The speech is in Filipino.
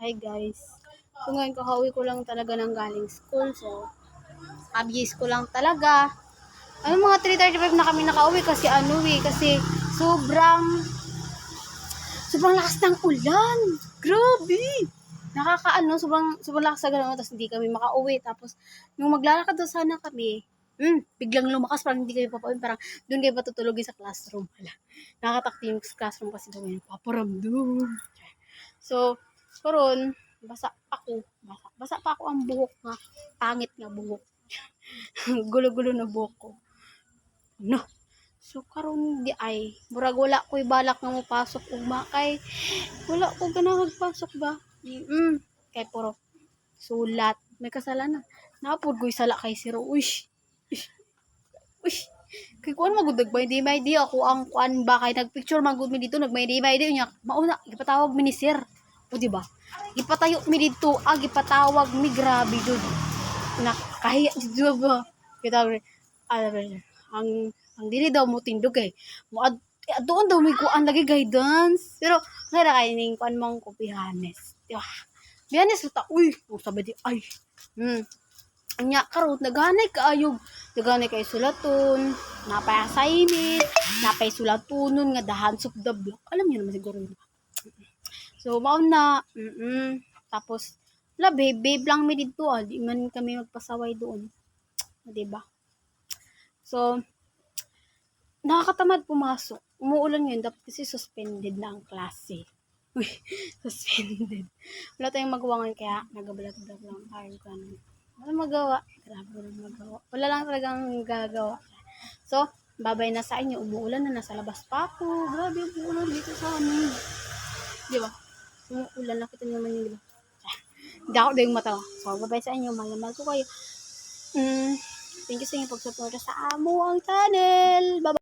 Hi guys. So ngayon kakauwi ko lang talaga ng galing school. So, abis ko lang talaga. Ano mga 3.35 na kami nakauwi kasi ano eh, kasi sobrang sobrang lakas ng ulan. Grabe! Nakakaano, sobrang, sobrang lakas na gano'n, tapos hindi kami makauwi. Tapos, nung maglalakad daw sana kami, hmm, biglang lumakas, parang hindi kayo papauwi, parang doon kayo patutulogin sa classroom. Hala, nakatakti yung classroom kasi daw yun, paparamdam. So, karon basa ako, basa, basa pa ako ang buhok nga, pangit nga buhok. Gulo-gulo na buhok ko. No. So, karon di ay, murag wala ko'y balak nga mo pasok ugma kay, wala ko ganang magpasok ba? Mm, kay puro sulat. May kasalanan. Napod ko'y sala kay siro. Uy, uy, kay kuan magudag ba hindi may di ako ang kuan ba kay nagpicture magud mi dito nagmay di may di nya mauna gipatawag mi ni sir o di ba? Gipatayo mi dito ah gipatawag mi grabe jud na kahiya dito ba? Kita ang ang dili daw mo tindog kay mo ad, eh, doon daw may kuan lagi guidance. Pero nga kay ning kuan mong kopihanes di ba? Biyanes ta uy o sabi di ay hmm. Nya karon naghanay kaayog naghanay kay sulaton napay assignment napay sulatonon nga hands of the block. Alam niyo naman siguro yun so mao na mm tapos la babe babe lang mi dito ah di man kami magpasaway doon ba so nakakatamad pumasok umuulan ngayon dapat kasi suspended na ang klase Uy, suspended. Wala tayong magawa ngayon, kaya nagabalag-balag lang tayo. Ganun. Wala magawa. Grabe wala magawa. Wala lang talagang gagawa. So, babay na sa inyo. Umuulan na. Nasa labas pa ako. Grabe, umuulan dito sa amin. Di ba? Umuulan. Nakita niyo naman yung diba? Hindi ako din mata. So, babay sa inyo. Malamag ko kayo. Mm, thank you sa inyo pagsuporta sa amo ang channel. Bye